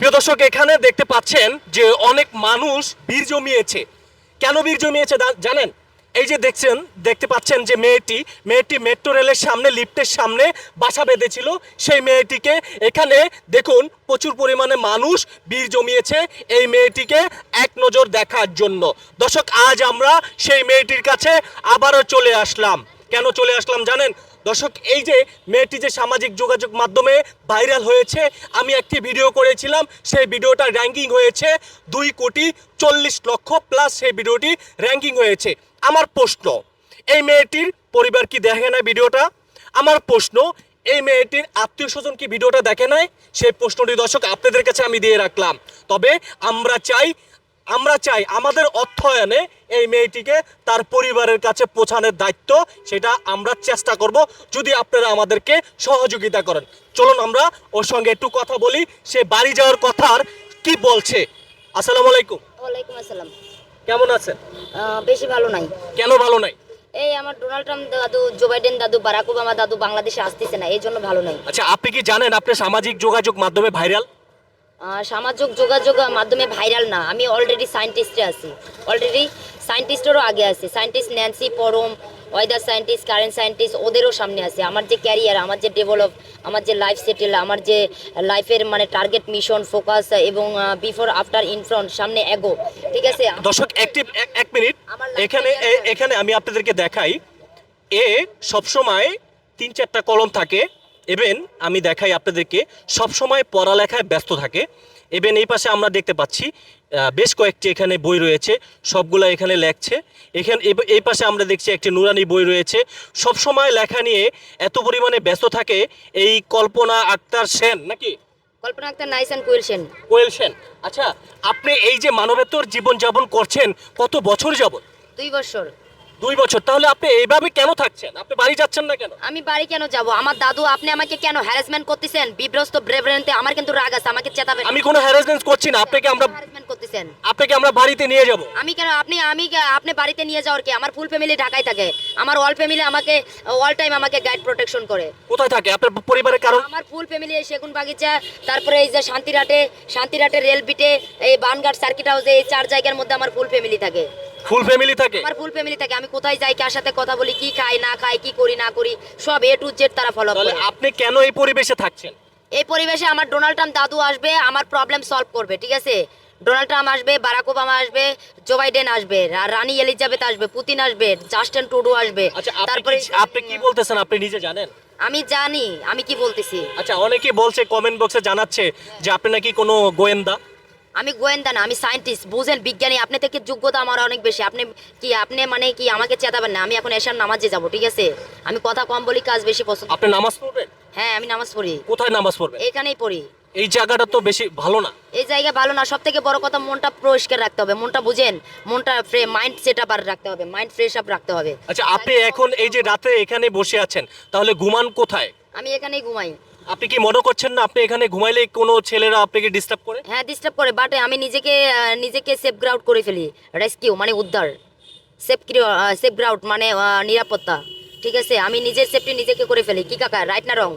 প্রিয় দর্শক, এখানে দেখতে পাচ্ছেন যে অনেক মানুষ ভিড় জমিয়েছে। কেন ভিড় জমিয়েছে জানেন? এই যে দেখছেন, দেখতে পাচ্ছেন যে মেয়েটি মেয়েটি মেট্রো রেলের সামনে, লিফটের সামনে বাসা বেঁধেছিল। সেই মেয়েটিকে এখানে দেখুন, প্রচুর পরিমাণে মানুষ ভিড় জমিয়েছে এই মেয়েটিকে এক নজর দেখার জন্য। দর্শক, আজ আমরা সেই মেয়েটির কাছে আবারও চলে আসলাম। কেন চলে আসলাম জানেন? দর্শক, এই যে মেয়েটি যে সামাজিক যোগাযোগ মাধ্যমে ভাইরাল হয়েছে, আমি একটি ভিডিও করেছিলাম, সেই ভিডিওটা র্যাঙ্কিং হয়েছে দুই কোটি চল্লিশ লক্ষ প্লাস সেই ভিডিওটি র্যাঙ্কিং হয়েছে। আমার প্রশ্ন, এই মেয়েটির পরিবার কি দেখে না ভিডিওটা? আমার প্রশ্ন, এই মেয়েটির আত্মীয় স্বজন কি ভিডিওটা দেখে নাই? সেই প্রশ্নটি দর্শক, আপনাদের কাছে আমি দিয়ে রাখলাম। তবে আমরা চাই আমরা চাই আমাদের অর্থায়নে এই মেয়েটিকে তার পরিবারের কাছে পৌঁছানোর দায়িত্ব সেটা আমরা চেষ্টা করব যদি আপনারা আমাদেরকে সহযোগিতা করেন। চলুন আমরা ওর সঙ্গে একটু কথা বলি সে বাড়ি যাওয়ার কথার কি বলছে। আসসালামু আলাইকুম। ওয়ালাইকুম আসসালাম। কেমন আছেন? বেশি ভালো নাই। কেন ভালো নাই? এই আমার ডোনাল্ড ট্রাম্প দাদু জো বাইডেন দাদু বারাক ওবামা দাদু বাংলাদেশে আসতেছে না এই জন্য ভালো নাই। আচ্ছা আপনি কি জানেন আপনি সামাজিক যোগাযোগ মাধ্যমে ভাইরাল? সামাজিক যোগাযোগ মাধ্যমে ভাইরাল না। আমি অলরেডি সায়েন্টিস্টে আছি। অলরেডি সায়েন্টিস্টেরও আগে আছে। সায়েন্টিস্ট ন্যান্সি পরম ওয়েদার সায়েন্টিস্ট কারেন্ট সায়েন্টিস্ট ওদেরও সামনে আছে। আমার যে ক্যারিয়ার আমার যে ডেভেলপ আমার যে লাইফ সেটেল আমার যে লাইফের মানে টার্গেট মিশন ফোকাস এবং বিফোর আফটার ইনফ্রন্ট সামনে এগো। ঠিক আছে? দর্শক একটি এক- মিনিট এখানে। এখানে আমি আপনাদেরকে দেখাই। এ সবসময় তিন চারটা কলম থাকে। এবেন আমি দেখাই আপনাদেরকে সবসময় পড়ালেখায় ব্যস্ত থাকে। এবেন এই পাশে আমরা দেখতে পাচ্ছি বেশ কয়েকটি এখানে বই রয়েছে সবগুলা এখানে লেখছে। এখানে এই পাশে আমরা দেখছি একটি নুরানি বই রয়েছে। সবসময় লেখা নিয়ে এত পরিমাণে ব্যস্ত থাকে এই কল্পনা আক্তার সেন নাকি? কল্পনা একটা নাইস অ্যান্ড কোয়েলশন কোয়েল সেন আচ্ছা আপনি এই যে মানবেতর জীবনযাপন করছেন কত বছর যাবত দুই বছর। দুই বছর তাহলে আপনি এইভাবে কেন থাকছেন? আপনি বাড়ি যাচ্ছেন না কেন? আমি বাড়ি কেন যাব? আমার দাদু আপনি আমাকে কেন হ্যারাসমেন্ট করতেছেন? বিভ্রস্ত ব্রেভরেন্তে আমার কিন্তু রাগ আছে আমাকে চেতাবেন। আমি কোনো হ্যারাসমেন্ট করছি না আপনাকে আমরা হ্যারাসমেন্ট করতেছেন। আপনাকে আমরা বাড়িতে নিয়ে যাব। আমি কেন আপনি আমি আপনি বাড়িতে নিয়ে যাওয়ার কি? আমার ফুল ফ্যামিলি ঢাকায় থাকে। আমার অল ফ্যামিলি আমাকে অল টাইম আমাকে গাইড প্রোটেকশন করে। কোথায় থাকে? আপনার পরিবারের কারণ আমার ফুল ফ্যামিলি এই সেগুন বাগিচা তারপরে এই যে শান্তিরাটে শান্তিরাটে রেল বিটে এই বানঘাট সার্কিট হাউসে এই চার জায়গার মধ্যে আমার ফুল ফ্যামিলি থাকে। ফুল ফ্যামিলি থাকে? আমার ফুল ফ্যামিলি থাকে। আমি কোথায় যাই কার সাথে কথা বলি কি খাই না খাই কি করি না করি সব এ টু জেড তারা ফলো করে। আপনি কেন এই পরিবেশে থাকছেন? এই পরিবেশে আমার ডোনাল্ড ট্রাম্প দাদু আসবে আমার প্রবলেম সলভ করবে ঠিক আছে? ডোনাল্ড ট্রাম্প আসবে বারাক ওবামা আসবে জো বাইডেন আসবে আর রানী এলিজাবেথ আসবে পুতিন আসবে জাস্টিন টুডু আসবে। আচ্ছা তারপরে আপনি কি বলতেছেন? আপনি নিজে জানেন? আমি জানি আমি কি বলতেছি? আচ্ছা অনেকে বলছে কমেন্ট বক্সে জানাচ্ছে যে আপনি নাকি কোনো গোয়েন্দা। আমি গোয়েন্দা না আমি সায়েন্টিস্ট বুঝেন বিজ্ঞানী আপনি থেকে যোগ্যতা আমার অনেক বেশি আপনি কি আপনি মানে কি আমাকে চেতাবেন না আমি এখন এসার নামাজে যাব ঠিক আছে? আমি কথা কম বলি কাজ বেশি পছন্দ আপনি নামাজ পড়বেন? হ্যাঁ আমি নামাজ পড়ি। কোথায় নামাজ পড়বেন? এখানেই পড়ি। এই জায়গাটা তো বেশি ভালো না। এই জায়গা ভালো না সব থেকে বড় কথা মনটা পরিষ্কার রাখতে হবে মনটা বুঝেন মনটা মাইন্ড সেট আপ রাখতে হবে মাইন্ড ফ্রেশ আপ রাখতে হবে। আচ্ছা আপনি এখন এই যে রাতে এখানে বসে আছেন তাহলে ঘুমান কোথায়? আমি এখানেই ঘুমাই। আপনি কি মনে করছেন না? আপনি এখানে ঘুমাইলে কোনো ছেলেরা আপনাকে ডিস্টার্ব করে? হ্যাঁ ডিস্টার্ব করে বাট আমি নিজেকে নিজেকে সেফ গ্রাউড করে ফেলি। রেস্কিউ মানে উদ্ধার। সেফ সেফ গ্রাউড মানে নিরাপত্তা। ঠিক আছে? আমি নিজের সেফটি নিজেকে করে ফেলি। কি কাকা রাইট না রং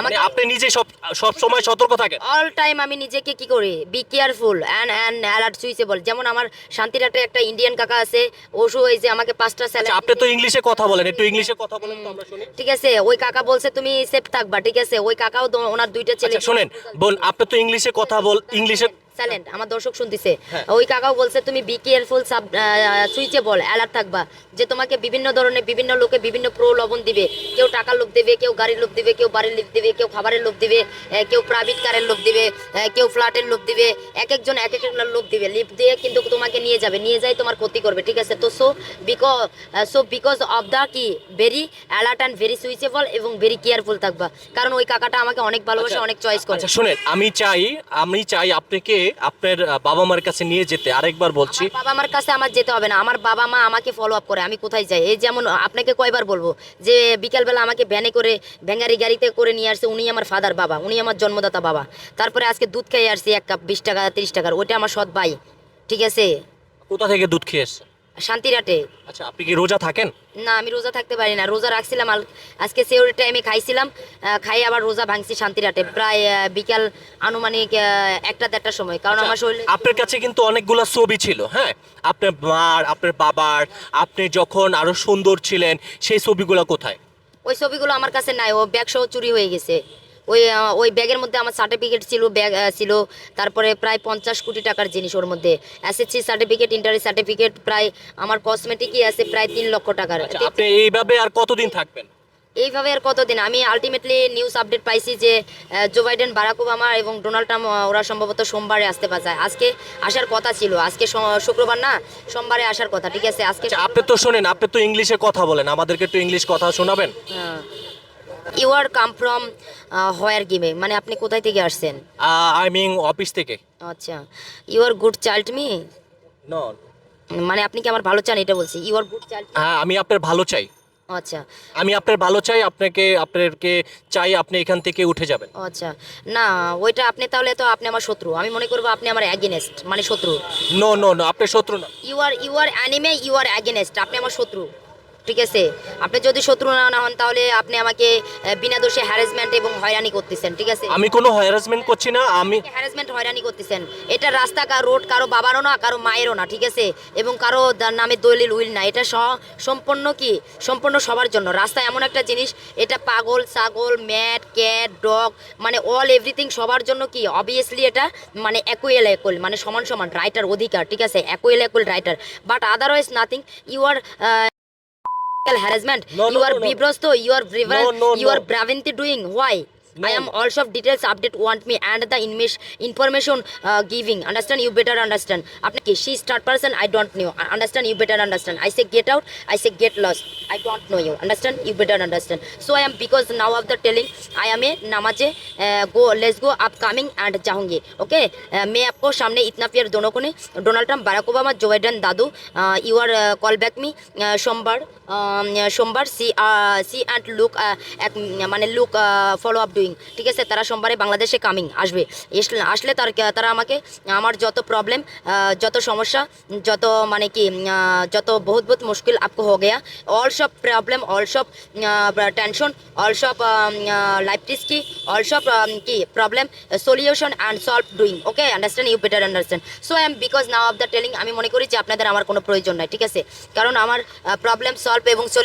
আমাকে আপনি নিজে সব সব সময় সতর্ক থাকেন? অল টাইম আমি নিজেকে কি করি? Be careful and and alert switchable যেমন আমার শান্তিরাটে একটা ইন্ডিয়ান কাকা আছে ওষু যে আমাকে পাঁচটা আচ্ছা স্যালারি আপনি তো ইংলিশে কথা বলেন একটু ইংলিশে কথা বলেন তো আমরা শুনি। ঠিক আছে ওই কাকা বলছে তুমি সেফ থাকবা ঠিক আছে? ওই কাকাও ওনার দুইটা ছেলে আচ্ছা শুনেন বল আপনি তো ইংলিশে কথা বল ইংলিশে সাইলেন্ট আমার দর্শক শুনতেছে। হ্যাঁ। ওই কাকাও বলছে তুমি বি কেয়ারফুল সাব সুইচেবল অ্যালার্ট থাকবা। যে তোমাকে বিভিন্ন ধরনের বিভিন্ন লোকে বিভিন্ন প্রলোভন দিবে। কেউ টাকার লোভ দিবে কেউ গাড়ির লোভ দিবে কেউ বাড়ির লোভ দিবে কেউ খাবারের লোভ দিবে কেউ প্রাইভেট কারের লোভ দিবে কেউ ফ্ল্যাটের লোভ দিবে। এক একজন এক এক লোভ দিবে। লিফট দিয়ে কিন্তু তোমাকে নিয়ে যাবে। নিয়ে যাই তোমার ক্ষতি করবে। ঠিক আছে? তো so because so because of the কি? Very alert and very switchable এবং ভেরি কেয়ারফুল থাকবা। কারণ ওই কাকাটা আমাকে অনেক ভালোবাসে অনেক চয়েস করে। আচ্ছা শুনেন আমি চাই আমি চাই আপনাকে আপনার বাবা মার কাছে নিয়ে যেতে। আরেকবার বলছি। বাবা মার কাছে আমার যেতে হবে না। আমার বাবা মা আমাকে ফলো আপ করে আমি কোথায় যাই? এই যেমন আপনাকে কয়বার বলব যে বিকালবেলা আমাকে ভ্যানে করে ভ্যাঙ্গারি গাড়িতে করে নিয়ে আসছে উনি আমার ফাদার বাবা উনি আমার জন্মদাতা বাবা। তারপরে আজকে দুধ খেয়ে আসছি এক কাপ বিশ টাকা তিরিশ টাকার ওইটা আমার সৎ ভাই। ঠিক আছে? কোথা থেকে দুধ খেয়ে এসছেন? শান্তিরাটে। আচ্ছা আপনি কি রোজা থাকেন? না আমি রোজা থাকতে পারি না। রোজা রাখছিলাম আজকে সেওর টাইমে খাইছিলাম খাই আবার রোজা ভাঙছি শান্তিরাটে। প্রায় বিকাল আনুমানিক একটা দেড়টার সময়। কারণ আমার শরীরে আপনার কাছে কিন্তু অনেকগুলো ছবি ছিল হ্যাঁ? আপনার মার আপনার বাবার আপনি যখন আরও সুন্দর ছিলেন সেই ছবিগুলো কোথায়? ওই ছবিগুলো আমার কাছে নাই ও ব্যাগ সহ চুরি হয়ে গেছে। ওই ওই ব্যাগের মধ্যে আমার সার্টিফিকেট ছিল ব্যাগ ছিল তারপরে প্রায় পঞ্চাশ কোটি টাকার জিনিস ওর মধ্যে। এসএসসি সার্টিফিকেট ইন্টারি সার্টিফিকেট প্রায় আমার কসমেটিকই আছে প্রায় তিন লক্ষ টাকার। আচ্ছা আপনি এইভাবে আর কতদিন থাকবেন? এইভাবে আর কতদিন? আমি আলটিমেটলি নিউজ আপডেট পাইছি যে জো বাইডেন বারাক ওবামা এবং ডোনাল্ড ট্রাম্প ওরা সম্ভবত সোমবারে আসতে পারছে। আজকে আসার কথা ছিল। আজকে শুক্রবার না সোমবারে আসার কথা ঠিক আছে? আজকে আচ্ছা আপনি তো শোনেন আপনি তো ইংলিশে কথা বলেন। আমাদেরকে একটু ইংলিশ কথা শোনাবেন? You are come from where গিমে মানে আপনি কোথায় থেকে আসছেন? আই মিন অফিস থেকে। আচ্ছা। You are good child me no মানে আপনি কি আমার ভালো চান? এটা বলছি। ইউ আর গুড চাইল্ড হ্যাঁ আমি আপনার ভালো চাই। আচ্ছা। আমি আপনার ভালো চাই আপনাকে আপনাকে চাই আপনি এখান থেকে উঠে যাবেন। আচ্ছা। না ওইটা আপনি তাহলে তো আপনি আমার শত্রু। আমি মনে করব আপনি আমার অ্যাগেনেস্ট মানে শত্রু। নো নো নো আপনি শত্রু না। You are you are enemy you are against আপনি আমার শত্রু। ঠিক আছে? আপনি যদি শত্রু না না হন তাহলে আপনি আমাকে বিনা দোষে হ্যারাসমেন্ট এবং হয়রানি করতেছেন ঠিক আছে? আমি কোনো হ্যারাসমেন্ট করছি না আমি হ্যারাসমেন্ট হয়রানি করতেছেন। এটা রাস্তা কার রোড কারও বাবারও না কারও মায়েরও না ঠিক আছে? এবং কারও নামে দলিল উইল না। এটা সম্পূর্ণ কি? সম্পূর্ণ সবার জন্য। রাস্তা এমন একটা জিনিস এটা পাগল ছাগল ম্যাট ক্যাট ডগ মানে অল এভরিথিং সবার জন্য কি? অবভিয়াসলি এটা মানে একুয়েল একুল মানে সমান সমান রাইটার অধিকার ঠিক আছে? Equal equal writer but otherwise nothing you are harassment no, you are no, bibrosto you are brivant no, no, you are bravinti doing why no. I am also details update want me and the inmish information uh, giving. Understand? You better understand. আপনাকে she is third person. I don't know. Understand? You better understand. I say get out. I say get lost. I don't know you. Understand? You better understand. So I am because now of the telling. I am a namaje. uh, go let's go upcoming and जाऊंगी okay uh, मैं आपको सामने इतना प्यार दोनों को ने Donald Trump Barack Obama Joe Biden Dadu you are call back me সোমবার um, সোমবার সি সি অ্যান্ড লুক এক মানে লুক ফলো আপ ডুইং ঠিক আছে তারা সোমবারে বাংলাদেশে কামিং আসবে এসলে আসলে তার তারা আমাকে আমার যত প্রবলেম যত সমস্যা যত মানে কি আহ, যত বহুত বহুত মুশকিল আপকো হো গয়া অল সব প্রবলেম অল সব টেনশন অল সব লাইফ রিস্কি অল সব কি problem solution and solve doing okay understand you better understand so I am because now of the telling আমি মনে করি যে আপনাদের আমার কোনো প্রয়োজন নাই, ঠিক আছে? কারণ আমার প্রবলেম সলভ এবং সলিউশন